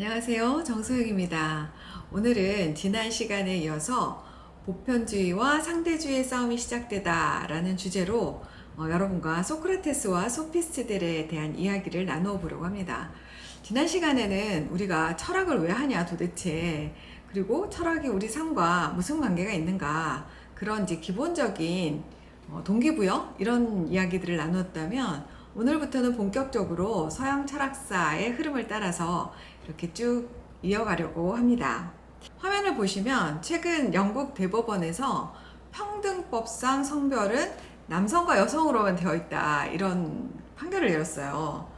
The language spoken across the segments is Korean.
안녕하세요. 정소영입니다. 오늘은 지난 시간에 이어서 보편주의와 상대주의의 싸움이 시작되다 라는 주제로 어, 여러분과 소크라테스와 소피스트들에 대한 이야기를 나누어 보려고 합니다. 지난 시간에는 우리가 철학을 왜 하냐 도대체 그리고 철학이 우리 삶과 무슨 관계가 있는가 그런 이제 기본적인 어, 동기부여 이런 이야기들을 나누었다면 오늘부터는 본격적으로 서양 철학사의 흐름을 따라서 이렇게 쭉 이어가려고 합니다. 화면을 보시면 최근 영국 대법원에서 평등법상 성별은 남성과 여성으로만 되어 있다 이런 판결을 내렸어요.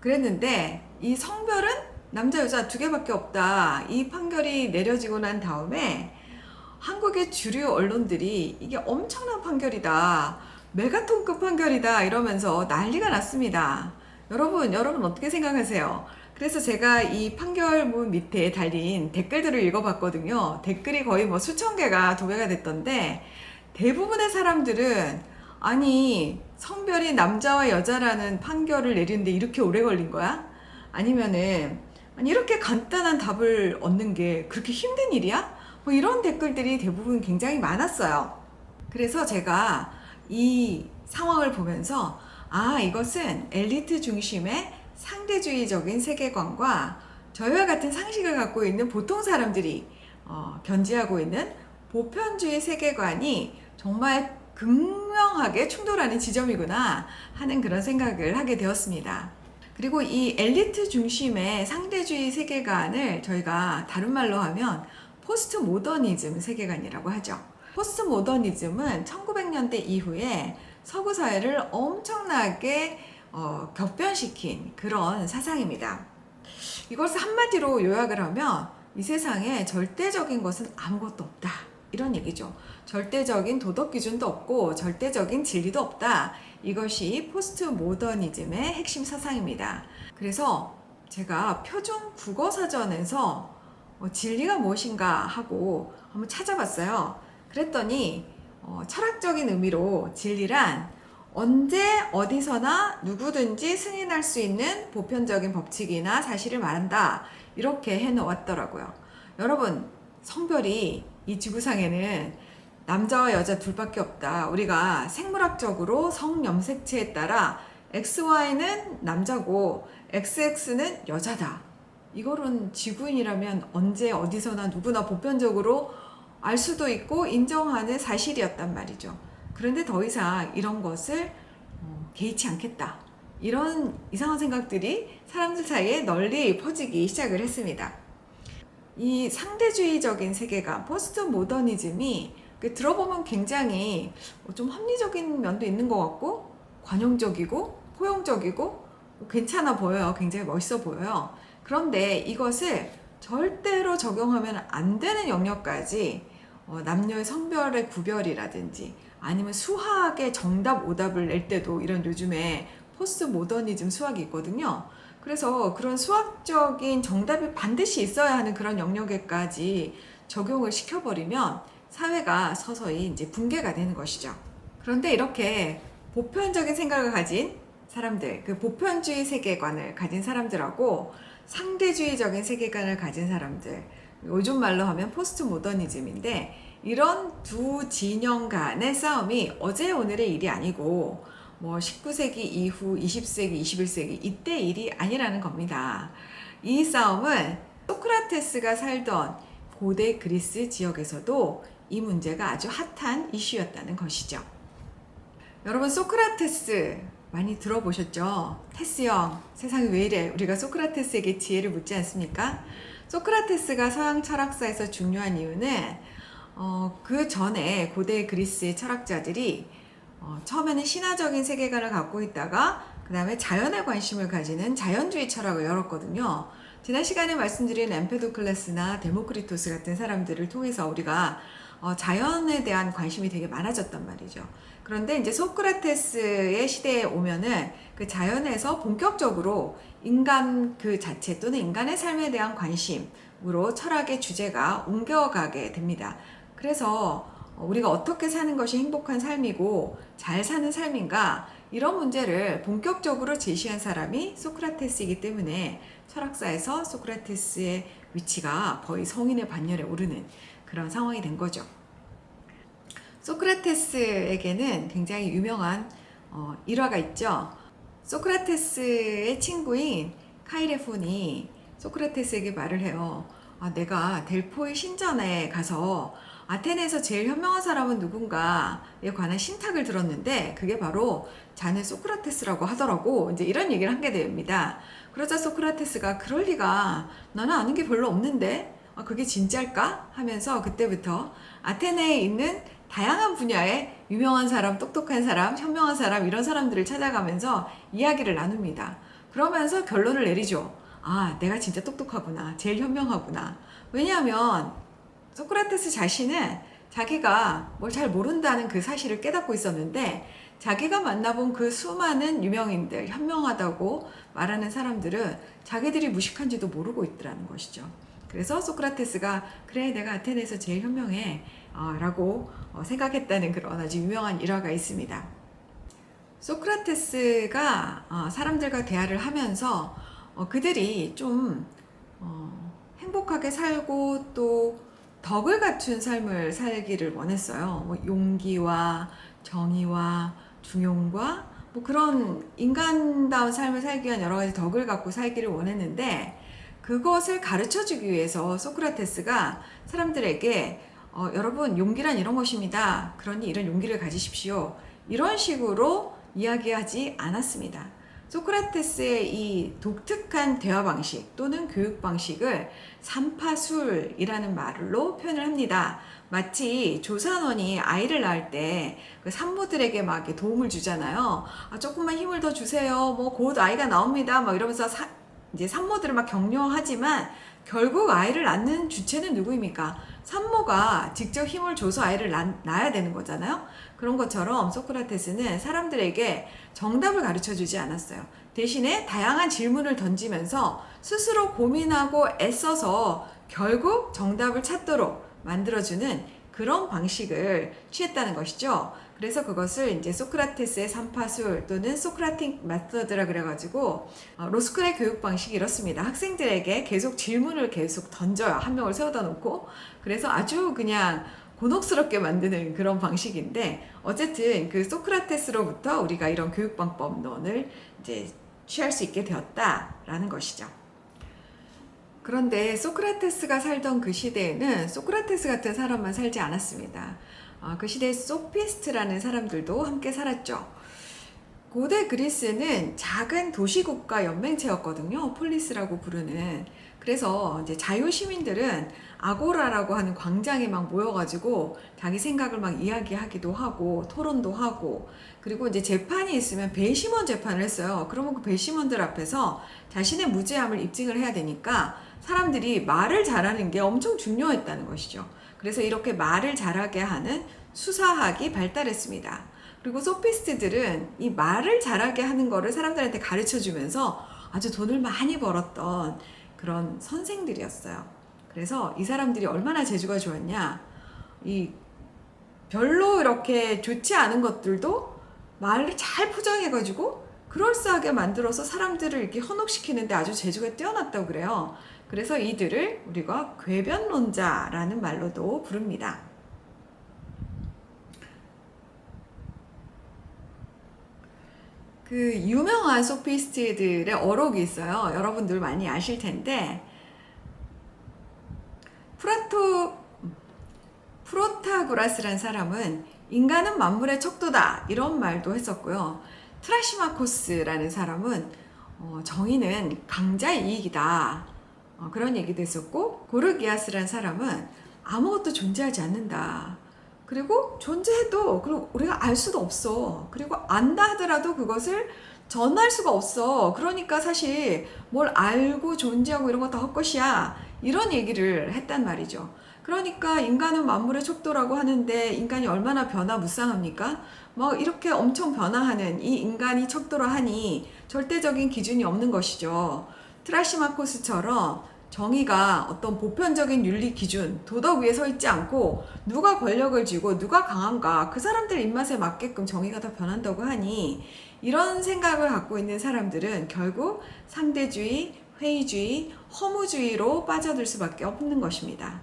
그랬는데 이 성별은 남자 여자 두 개밖에 없다 이 판결이 내려지고 난 다음에 한국의 주류 언론들이 이게 엄청난 판결이다 메가톤급 판결이다 이러면서 난리가 났습니다. 여러분 여러분 어떻게 생각하세요? 그래서 제가 이 판결문 밑에 달린 댓글들을 읽어봤거든요. 댓글이 거의 뭐 수천 개가 도배가 됐던데 대부분의 사람들은 아니 성별이 남자와 여자라는 판결을 내리는데 이렇게 오래 걸린 거야? 아니면은 아니 이렇게 간단한 답을 얻는 게 그렇게 힘든 일이야? 뭐 이런 댓글들이 대부분 굉장히 많았어요. 그래서 제가 이 상황을 보면서 아 이것은 엘리트 중심의 상대주의적인 세계관과 저희와 같은 상식을 갖고 있는 보통 사람들이 어, 견지하고 있는 보편주의 세계관이 정말 극명하게 충돌하는 지점이구나 하는 그런 생각을 하게 되었습니다. 그리고 이 엘리트 중심의 상대주의 세계관을 저희가 다른 말로 하면 포스트 모더니즘 세계관이라고 하죠. 포스트 모더니즘은 1900년대 이후에 서구 사회를 엄청나게 어, 격변시킨 그런 사상입니다. 이것을 한마디로 요약을 하면 이 세상에 절대적인 것은 아무것도 없다. 이런 얘기죠. 절대적인 도덕 기준도 없고 절대적인 진리도 없다. 이것이 포스트 모더니즘의 핵심 사상입니다. 그래서 제가 표준 국어 사전에서 어, 진리가 무엇인가 하고 한번 찾아봤어요. 그랬더니 어, 철학적인 의미로 진리란 언제 어디서나 누구든지 승인할 수 있는 보편적인 법칙이나 사실을 말한다. 이렇게 해 놓았더라고요. 여러분, 성별이 이 지구상에는 남자와 여자 둘밖에 없다. 우리가 생물학적으로 성염색체에 따라 XY는 남자고 XX는 여자다. 이거는 지구인이라면 언제 어디서나 누구나 보편적으로 알 수도 있고 인정하는 사실이었단 말이죠. 그런데 더 이상 이런 것을 어, 개의치 않겠다. 이런 이상한 생각들이 사람들 사이에 널리 퍼지기 시작을 했습니다. 이 상대주의적인 세계관, 포스트 모더니즘이 그 들어보면 굉장히 좀 합리적인 면도 있는 것 같고, 관용적이고, 포용적이고, 괜찮아 보여요. 굉장히 멋있어 보여요. 그런데 이것을 절대로 적용하면 안 되는 영역까지 어, 남녀의 성별의 구별이라든지 아니면 수학의 정답 오답을 낼 때도 이런 요즘에 포스트 모더니즘 수학이 있거든요. 그래서 그런 수학적인 정답이 반드시 있어야 하는 그런 영역에까지 적용을 시켜버리면 사회가 서서히 이제 붕괴가 되는 것이죠. 그런데 이렇게 보편적인 생각을 가진 사람들, 그 보편주의 세계관을 가진 사람들하고 상대주의적인 세계관을 가진 사람들, 요즘 말로 하면 포스트 모더니즘인데 이런 두 진영 간의 싸움이 어제 오늘의 일이 아니고 뭐 19세기 이후 20세기, 21세기 이때 일이 아니라는 겁니다. 이 싸움은 소크라테스가 살던 고대 그리스 지역에서도 이 문제가 아주 핫한 이슈였다는 것이죠. 여러분 소크라테스 많이 들어보셨죠? 테스 형, 세상이 왜 이래? 우리가 소크라테스에게 지혜를 묻지 않습니까? 소크라테스가 서양 철학사에서 중요한 이유는 어, 그 전에 고대 그리스의 철학자들이 어, 처음에는 신화적인 세계관을 갖고 있다가 그 다음에 자연에 관심을 가지는 자연주의 철학을 열었거든요. 지난 시간에 말씀드린 엠페도클레스나 데모크리토스 같은 사람들을 통해서 우리가 어, 자연에 대한 관심이 되게 많아졌단 말이죠. 그런데 이제 소크라테스의 시대에 오면은 그 자연에서 본격적으로 인간 그 자체 또는 인간의 삶에 대한 관심으로 철학의 주제가 옮겨가게 됩니다. 그래서 우리가 어떻게 사는 것이 행복한 삶이고 잘 사는 삶인가 이런 문제를 본격적으로 제시한 사람이 소크라테스이기 때문에 철학사에서 소크라테스의 위치가 거의 성인의 반열에 오르는 그런 상황이 된 거죠. 소크라테스에게는 굉장히 유명한 어, 일화가 있죠. 소크라테스의 친구인 카이레폰이 소크라테스에게 말을 해요. 아, 내가 델포이 신전에 가서 아테네에서 제일 현명한 사람은 누군가에 관한 신탁을 들었는데 그게 바로 자네 소크라테스라고 하더라고. 이제 이런 얘기를 하게 됩니다. 그러자 소크라테스가 그럴 리가 나는 아는 게 별로 없는데 아, 그게 진짜일까? 하면서 그때부터 아테네에 있는 다양한 분야의 유명한 사람, 똑똑한 사람, 현명한 사람 이런 사람들을 찾아가면서 이야기를 나눕니다. 그러면서 결론을 내리죠. 아, 내가 진짜 똑똑하구나. 제일 현명하구나. 왜냐하면 소크라테스 자신은 자기가 뭘 잘 모른다는 그 사실을 깨닫고 있었는데 자기가 만나본 그 수많은 유명인들, 현명하다고 말하는 사람들은 자기들이 무식한지도 모르고 있더라는 것이죠. 그래서 소크라테스가 그래 내가 아테네에서 제일 현명해 어, 라고 어, 생각했다는 그런 아주 유명한 일화가 있습니다. 소크라테스가 어, 사람들과 대화를 하면서 어, 그들이 좀 어, 행복하게 살고 또 덕을 갖춘 삶을 살기를 원했어요. 뭐 용기와 정의와 중용과 뭐 그런 인간다운 삶을 살기 위한 여러 가지 덕을 갖고 살기를 원했는데 그것을 가르쳐 주기 위해서 소크라테스가 사람들에게 어, 여러분 용기란 이런 것입니다. 그러니 이런 용기를 가지십시오. 이런 식으로 이야기하지 않았습니다. 소크라테스의 이 독특한 대화 방식 또는 교육 방식을 삼파술이라는 말로 표현을 합니다. 마치 조산원이 아이를 낳을 때 그 산모들에게 막 도움을 주잖아요. 아, 조금만 힘을 더 주세요. 뭐 곧 아이가 나옵니다. 막 이러면서 사, 이제 산모들을 막 격려하지만 결국 아이를 낳는 주체는 누구입니까? 산모가 직접 힘을 줘서 아이를 낳, 낳아야 되는 거잖아요. 그런 것처럼 소크라테스는 사람들에게 정답을 가르쳐 주지 않았어요. 대신에 다양한 질문을 던지면서 스스로 고민하고 애써서 결국 정답을 찾도록 만들어주는 그런 방식을 취했다는 것이죠. 그래서 그것을 이제 소크라테스의 삼파술 또는 소크라틱 메서드라 그래가지고 어, 로스쿨의 교육 방식이 이렇습니다. 학생들에게 계속 질문을 계속 던져요. 한 명을 세워다 놓고 그래서 아주 그냥 곤혹스럽게 만드는 그런 방식인데 어쨌든 그 소크라테스로부터 우리가 이런 교육 방법론을 이제 취할 수 있게 되었다라는 것이죠. 그런데 소크라테스가 살던 그 시대에는 소크라테스 같은 사람만 살지 않았습니다. 어, 그 시대에 소피스트라는 사람들도 함께 살았죠. 고대 그리스는 작은 도시국가 연맹체였거든요. 폴리스라고 부르는. 그래서 이제 자유 시민들은 아고라라고 하는 광장에 막 모여가지고 자기 생각을 막 이야기하기도 하고 토론도 하고 그리고 이제 재판이 있으면 배심원 재판을 했어요. 그러면 그 배심원들 앞에서 자신의 무죄함을 입증을 해야 되니까 사람들이 말을 잘하는 게 엄청 중요했다는 것이죠. 그래서 이렇게 말을 잘하게 하는 수사학이 발달했습니다. 그리고 소피스트들은 이 말을 잘하게 하는 거를 사람들한테 가르쳐 주면서 아주 돈을 많이 벌었던 그런 선생들이었어요. 그래서 이 사람들이 얼마나 재주가 좋았냐. 이 별로 이렇게 좋지 않은 것들도 말을 잘 포장해가지고 그럴싸하게 만들어서 사람들을 이렇게 현혹시키는데 아주 재주가 뛰어났다고 그래요. 그래서 이들을 우리가 궤변론자라는 말로도 부릅니다. 그 유명한 소피스트들의 어록이 있어요. 여러분들 많이 아실 텐데 프라토 프로타고라스란 사람은 인간은 만물의 척도다 이런 말도 했었고요. 트라시마코스라는 사람은 어, 정의는 강자의 이익이다 어, 그런 얘기도 했었고 고르기아스라는 사람은 아무것도 존재하지 않는다. 그리고 존재해도 그리고 우리가 알 수도 없어. 그리고 안다 하더라도 그것을 전할 수가 없어. 그러니까 사실 뭘 알고 존재하고 이런 거 다 헛것이야. 이런 얘기를 했단 말이죠. 그러니까 인간은 만물의 척도라고 하는데 인간이 얼마나 변화무쌍합니까? 뭐 이렇게 엄청 변화하는 이 인간이 척도로 하니 절대적인 기준이 없는 것이죠. 트라시마코스처럼 정의가 어떤 보편적인 윤리 기준, 도덕 위에 서 있지 않고 누가 권력을 쥐고 누가 강한가 그 사람들 입맛에 맞게끔 정의가 다 변한다고 하니 이런 생각을 갖고 있는 사람들은 결국 상대주의, 회의주의, 허무주의로 빠져들 수밖에 없는 것입니다.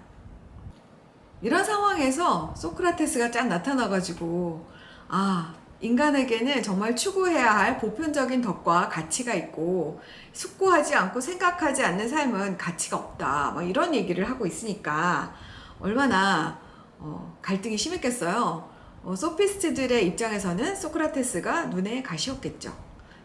이런 상황에서 소크라테스가 짠 나타나가지고, 아, 인간에게는 정말 추구해야 할 보편적인 덕과 가치가 있고, 숙고하지 않고 생각하지 않는 삶은 가치가 없다. 뭐 이런 얘기를 하고 있으니까, 얼마나 어, 갈등이 심했겠어요. 어, 소피스트들의 입장에서는 소크라테스가 눈에 가시였겠죠.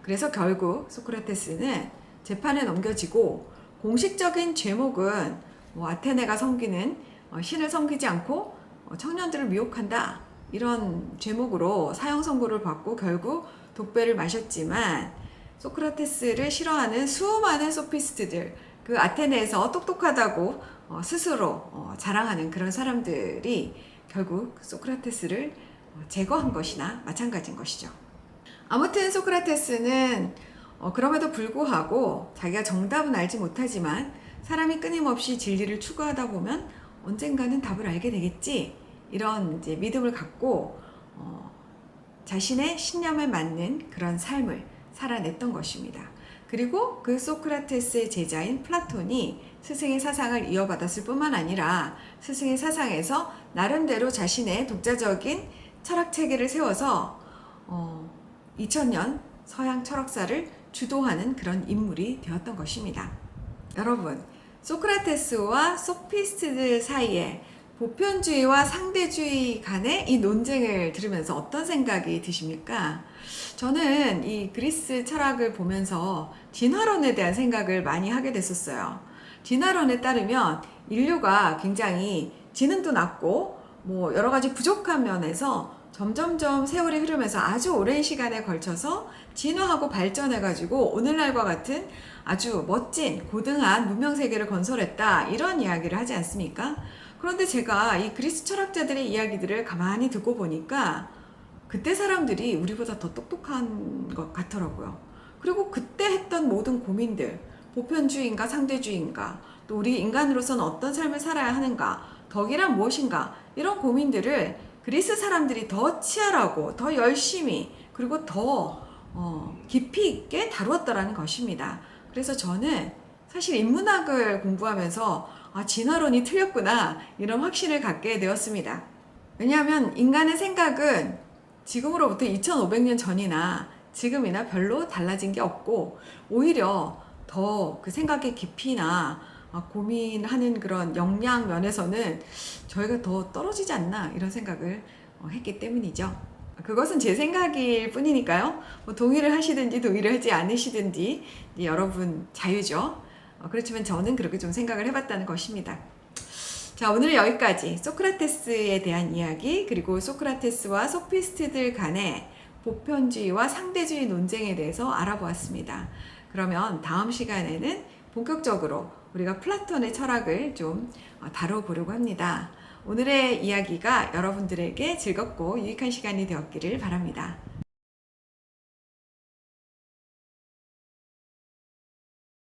그래서 결국 소크라테스는 재판에 넘겨지고 공식적인 제목은 뭐 아테네가 섬기는 어, 신을 섬기지 않고 어, 청년들을 미혹한다 이런 제목으로 사형 선고를 받고 결국 독배를 마셨지만 소크라테스를 싫어하는 수많은 소피스트들 그 아테네에서 똑똑하다고 어, 스스로 어, 자랑하는 그런 사람들이 결국 소크라테스를 어, 제거한 것이나 마찬가지인 것이죠. 아무튼 소크라테스는 어, 그럼에도 불구하고 자기가 정답은 알지 못하지만 사람이 끊임없이 진리를 추구하다 보면 언젠가는 답을 알게 되겠지 이런 이제 믿음을 갖고 어, 자신의 신념에 맞는 그런 삶을 살아냈던 것입니다. 그리고 그 소크라테스의 제자인 플라톤이 스승의 사상을 이어받았을 뿐만 아니라 스승의 사상에서 나름대로 자신의 독자적인 철학 체계를 세워서 어, 2000년 서양 철학사를 주도하는 그런 인물이 되었던 것입니다. 여러분, 소크라테스와 소피스트들 사이에 보편주의와 상대주의 간의 이 논쟁을 들으면서 어떤 생각이 드십니까? 저는 이 그리스 철학을 보면서 진화론에 대한 생각을 많이 하게 됐었어요. 진화론에 따르면 인류가 굉장히 지능도 낮고 뭐 여러 가지 부족한 면에서 점점점 세월이 흐르면서 아주 오랜 시간에 걸쳐서 진화하고 발전해가지고 오늘날과 같은 아주 멋진 고등한 문명 세계를 건설했다 이런 이야기를 하지 않습니까? 그런데 제가 이 그리스 철학자들의 이야기들을 가만히 듣고 보니까 그때 사람들이 우리보다 더 똑똑한 것 같더라고요. 그리고 그때 했던 모든 고민들, 보편주의인가 상대주의인가, 또 우리 인간으로서는 어떤 삶을 살아야 하는가, 덕이란 무엇인가, 이런 고민들을 그리스 사람들이 더 치열하고 더 열심히 그리고 더 어, 깊이 있게 다루었다라는 것입니다. 그래서 저는 사실 인문학을 공부하면서 아, 진화론이 틀렸구나 이런 확신을 갖게 되었습니다. 왜냐하면 인간의 생각은 지금으로부터 2500년 전이나 지금이나 별로 달라진 게 없고 오히려 더 그 생각의 깊이나 아, 고민하는 그런 역량 면에서는 저희가 더 떨어지지 않나 이런 생각을 어, 했기 때문이죠. 그것은 제 생각일 뿐이니까요. 뭐 동의를 하시든지 동의를 하지 않으시든지 여러분 자유죠. 어, 그렇지만 저는 그렇게 좀 생각을 해봤다는 것입니다. 자, 오늘은 여기까지 소크라테스에 대한 이야기, 그리고 소크라테스와 소피스트들 간의 보편주의와 상대주의 논쟁에 대해서 알아보았습니다. 그러면 다음 시간에는 본격적으로 우리가 플라톤의 철학을 좀 어, 다뤄보려고 합니다. 오늘의 이야기가 여러분들에게 즐겁고 유익한 시간이 되었기를 바랍니다.